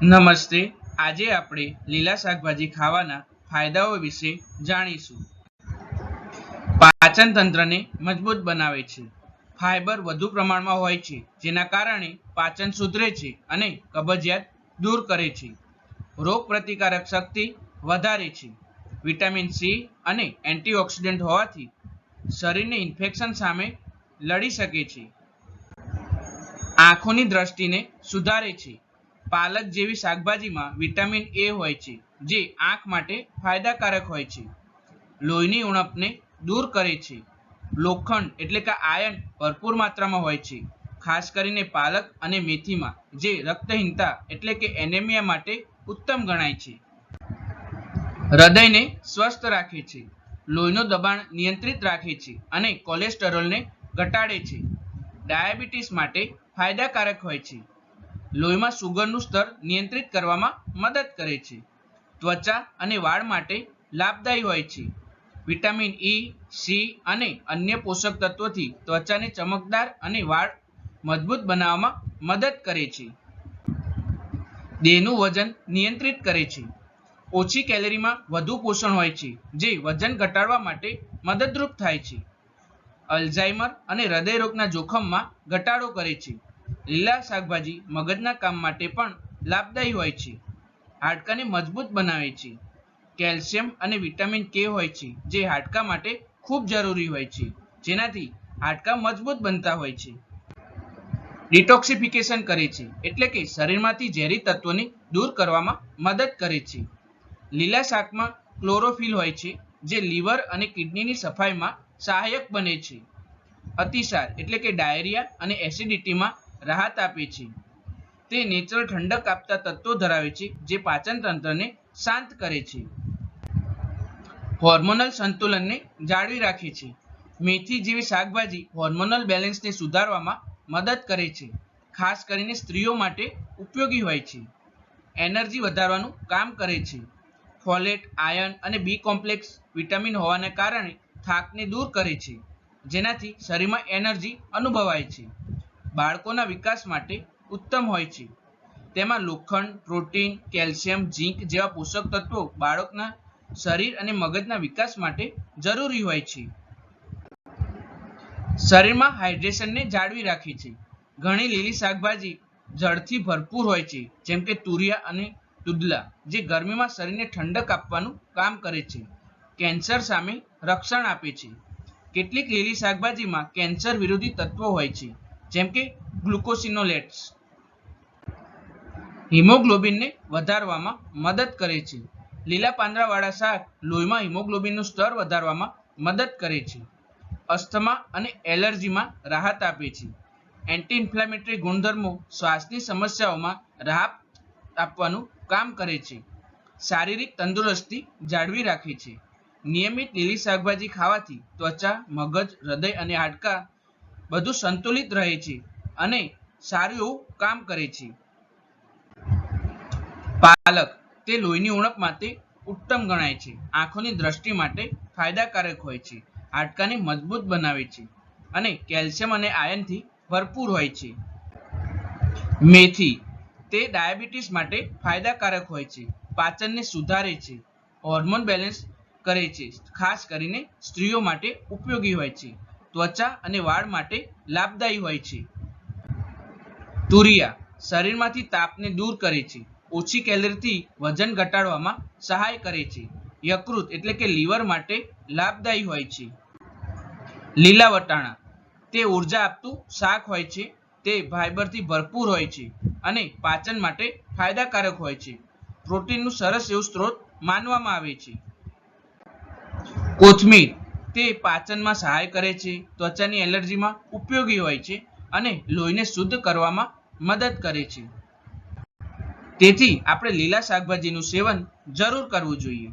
નમસ્તે. આજે આપણે લીલા શાકભાજી ખાવાના ફાયદાઓ વિશે જાણીશું. પાચન તંત્રને મજબૂત બનાવે છે. ફાઇબર વધુ પ્રમાણમાં હોય છે, જેના કારણે પાચન સુધરે છે અને કબજિયાત દૂર કરે છે. રોગ પ્રતિકારક શક્તિ વધારે છે. વિટામિન સી અને એન્ટીઓક્સિડન્ટ હોવાથી શરીરને ઇન્ફેક્શન સામે લડી શકે છે. આંખોની દ્રષ્ટિને સુધારે છે. પાલક જેવી શાકભાજીમાં વિટામિન એ હોય છે, જે આંખ માટે ફાયદાકારક હોય છે. લોહીની ઉણપને દૂર કરે છે. લોખંડ એટલે કે આયર્ન ભરપૂર માત્રામાં હોય છે. ખાસ કરીને પાલક અને મેથીમાં, જે રક્તહીનતા એટલે કે એનેમિયા માટે ઉત્તમ ગણાય છે. હૃદયને સ્વસ્થ રાખે છે. લોહીનું દબાણ નિયંત્રિત રાખે છે અને કોલેસ્ટેરોલને ઘટાડે છે. ડાયાબિટીસ માટે ફાયદાકારક હોય છે. લોહીમાં સુગરનું સ્તર નિયંત્રિત કરવામાં મદદ કરે છે. ત્વચા અને વાળ માટે લાભદાયી હોય છે. વિટામિન ઈ સી અને અન્ય પોષક તત્વોથી ત્વચાને ચમકદાર અને વાળ મજબૂત બનાવવામાં મદદ કરે છે. દેહનું વજન નિયંત્રિત કરે છે. ઓછી કેલરીમાં વધુ પોષણ હોય છે, જે વજન ઘટાડવા માટે મદદરૂપ થાય છે. અલ્ઝાઇમર અને હૃદયરોગના જોખમમાં ઘટાડો કરે છે. લીલા શાકભાજી મગજના કામ માટે પણ લાભદાયી હોય છે. હાડકાને મજબૂત બનાવે છે. કેલ્શિયમ અને વિટામિન કે હોય છે, જે હાડકા માટે ખૂબ જરૂરી હોય છે. જેનાથી હાડકા મજબૂત બનતા હોય છે. ડિટોક્સિફિકેશન કરે છે, એટલે કે શરીરમાંથી ઝેરી તત્વોને દૂર કરવામાં મદદ કરે છે. લીલા શાકમાં ક્લોરોફિલ હોય છે, જે લીવર અને કિડનીની સફાઈમાં સહાયક બને છે. અતિસાર, એટલે કે ડાયરિયા અને એસિડિટીમાં રાહત આપે છે. તે નેચરલ ઠંડક આપતા તત્વો ધરાવે છે, જે પાચન તંત્રને શાંત કરે છે. હોર્મોનલ સંતુલનને જાળવી રાખે છે. મેથી જેવી શાકભાજી હોર્મોનલ બેલેન્સને સુધારવામાં મદદ કરે છે, ખાસ કરીને સ્ત્રીઓ માટે ઉપયોગી હોય છે. એનર્જી વધારવાનું કામ કરે છે. ફોલેટ, આયર્ન અને બી કોમ્પ્લેક્સ વિટામિન હોવાને કારણે થાકને દૂર કરે છે, જેનાથી શરીરમાં એનર્જી અનુભવાય છે. બાળકોના વિકાસ માટે ઉત્તમ હોય છે. તેમાં લોખંડ, પ્રોટીન, કેલ્શિયમ, ઝીંક જેવા પોષક તત્વો બાળકના શરીર અને મગજના વિકાસ માટે જરૂરી હોય છે. શરીરમાં હાઇડ્રેશનને જાળવી રાખે છે. ઘણી લીલી શાકભાજી જળથી ભરપૂર હોય છે, જેમ કે તુરિયા અને તુદલા, જે ગરમીમાં શરીરને ઠંડક આપવાનું કામ કરે છે. કેન્સર સામે રક્ષણ આપે છે. કેટલીક લીલી શાકભાજીમાં કેન્સર વિરોધી તત્વો હોય છે. જેમ કે ગ્લુકોસિનોલેટ્સ. હિમોગ્લોબિનને વધારવામાં મદદ કરે છે. લીલા પાંદડાવાળા શાક લોહીમાં હિમોગ્લોબિનનું સ્તર વધારવામાં મદદ કરે છે. અસ્થમા અને એલર્જીમાં રાહત આપે છે. એન્ટી ઇન્ફ્લેમેટરી ગુણધર્મો શ્વાસની સમસ્યાઓમાં રાહત આપવાનું કામ કરે છે. શારીરિક તંદુરસ્તી જાળવી રાખે છે. નિયમિત લીલી શાકભાજી ખાવાથી ત્વચા, મગજ, હૃદય અને હાડકાં બધું સંતુલિત રહે છે અને સારું કામ કરે છે. પાલક તે લોહીની ઉણપ માટે ઉત્તમ ગણાય છે. આંખોની દ્રષ્ટિ માટે ફાયદાકારક હોય છે. હાડકાને મજબૂત બનાવે છે અને કેલ્શિયમ અને આયર્નથી ભરપૂર હોય છે. મેથી તે ડાયાબિટીસ માટે ફાયદાકારક હોય છે. પાચનને સુધારે છે. હોર્મોન બેલેન્સ કરે છે. ખાસ કરીને સ્ત્રીઓ માટે ઉપયોગી હોય છે. ત્વચા અને વાળ માટે લાભદાયી હોય છે. તુરિયા શરીરમાંથી તાપને દૂર કરે છે. ઓછી કેલરીથી વજન ઘટાડવામાં સહાય કરે છે. યકૃત એટલે કે લીવર માટે લાભદાયી હોય છે. લીલા વટાણા તે ઊર્જા આપતું શાક હોય છે. તે ફાઈબરથી ભરપૂર હોય છે અને પાચન માટે ફાયદાકારક હોય છે. પ્રોટીનનું સરસ એવું સ્ત્રોત માનવામાં આવે છે. કોથમીર તે પાચનમાં સહાય કરે છે. ત્વચાની એલર્જીમાં ઉપયોગી હોય છે અને લોહીને શુદ્ધ કરવામાં મદદ કરે છે. તેથી આપણે લીલા શાકભાજીનું સેવન જરૂર કરવું જોઈએ.